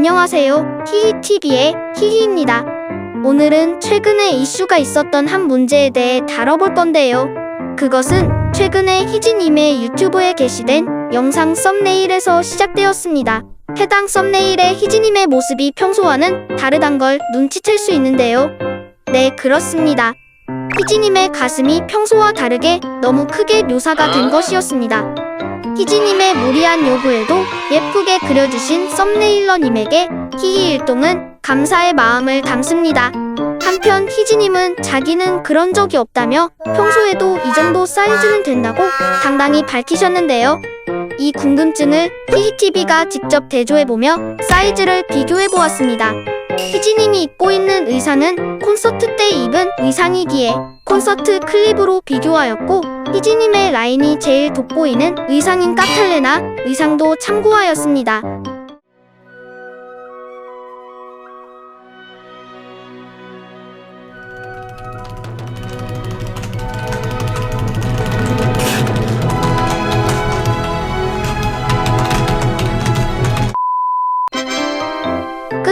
안녕하세요. 히히TV의 히히입니다. 오늘은 최근에 이슈가 있었던 한 문제에 대해 다뤄볼 건데요. 그것은 최근에 희진님의 유튜브에 게시된 영상 썸네일에서 시작되었습니다. 해당 썸네일의 희진님의 모습이 평소와는 다르단 걸 눈치챌 수 있는데요. 네, 그렇습니다. 희진님의 가슴이 평소와 다르게 너무 크게 묘사가 된 것이었습니다. 희진님의 무리한 요구에도 예쁘게 그려주신 썸네일러님에게 희희 일동은 감사의 마음을 담습니다. 한편 희진님은 자기는 그런 적이 없다며 평소에도 이 정도 사이즈는 된다고 당당히 밝히셨는데요. 이 궁금증을 희희TV가 직접 대조해보며 사이즈를 비교해보았습니다. 희진님이 입고 있는 의상은 콘서트 때 입은 의상이기에 콘서트 클립으로 비교하였고 희진님의 라인이 제일 돋보이는 의상인 까탈레나 의상도 참고하였습니다.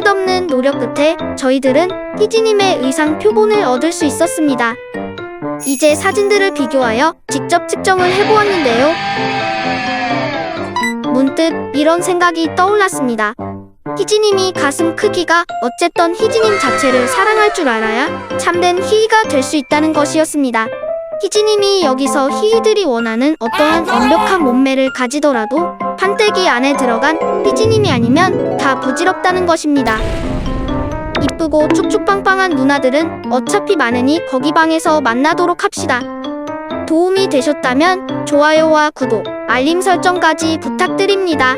끝없는 노력 끝에 저희들은 희진님의 의상 표본을 얻을 수 있었습니다. 이제 사진들을 비교하여 직접 측정을 해보았는데요. 문득 이런 생각이 떠올랐습니다. 희진님이 가슴 크기가 어쨌든 희진님 자체를 사랑할 줄 알아야 참된 희희가 될 수 있다는 것이었습니다. 희진님이 여기서 희희들이 원하는 어떠한 완벽한 몸매를 가지더라도 판때기 안에 들어간 희진님이 아니면 다 부질없다는 것입니다. 이쁘고 쭉쭉빵빵한 누나들은 어차피 많으니 거기 방에서 만나도록 합시다. 도움이 되셨다면 좋아요와 구독, 알림 설정까지 부탁드립니다.